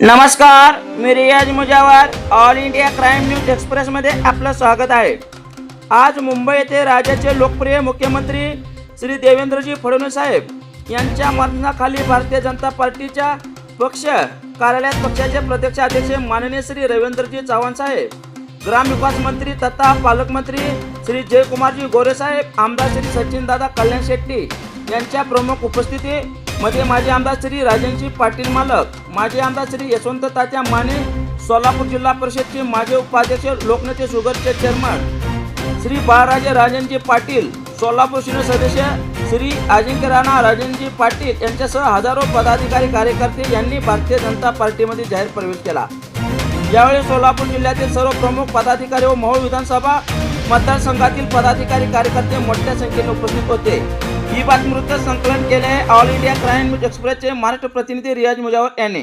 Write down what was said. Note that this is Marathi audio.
नमस्कार मी Riyaz Mujawar all India crime news एक्सप्रेसमध्ये आपलं स्वागत आहे. आज मुंबई येथे राज्याचे लोकप्रिय मुख्यमंत्री श्री देवेंद्रजी फडणवीस साहेब यांच्या मरणाखाली भारतीय जनता पार्टीच्या पक्ष कार्यालयात पक्षाचे प्रत्यक्ष अध्यक्ष माननीय श्री रवींद्रजी चव्हाण साहेब ग्रामविकास मंत्री तथा पालकमंत्री श्री जयकुमारजी गोरे साहेब आमदार श्री सचिनदादा कल्याण शेट्टी यांच्या प्रमुख उपस्थिती मध्ये माजी आमदार श्री राजनजी पाटील मालक माजी आमदार श्री यशवंत तात्या माने सोलापूर जिल्हा परिषदचे माजी उपाध्यक्ष लोकनेते शुगरचे चेअरमन श्री बाळराजे राजनजी पाटील सोलापूर शून्य सदस्य श्री अजिंक्य राणा राजनजी पाटील यांच्यासह हजारो पदाधिकारी कार्यकर्ते यांनी भारतीय जनता पार्टीमध्ये जाहीर प्रवेश केला. यावेळी सोलापूर जिल्ह्यातील सर्व प्रमुख पदाधिकारी व मोहोळ विधानसभा मतदारसंघातील पदाधिकारी कार्यकर्ते मोठ्या संख्येने उपस्थित होते. ही बातमी वृत्त संकलन केले आहे ऑल इंडिया क्राईम न्यूज एक्सप्रेसचे महाराष्ट्र प्रतिनिधी रियाज मुजावर यांनी.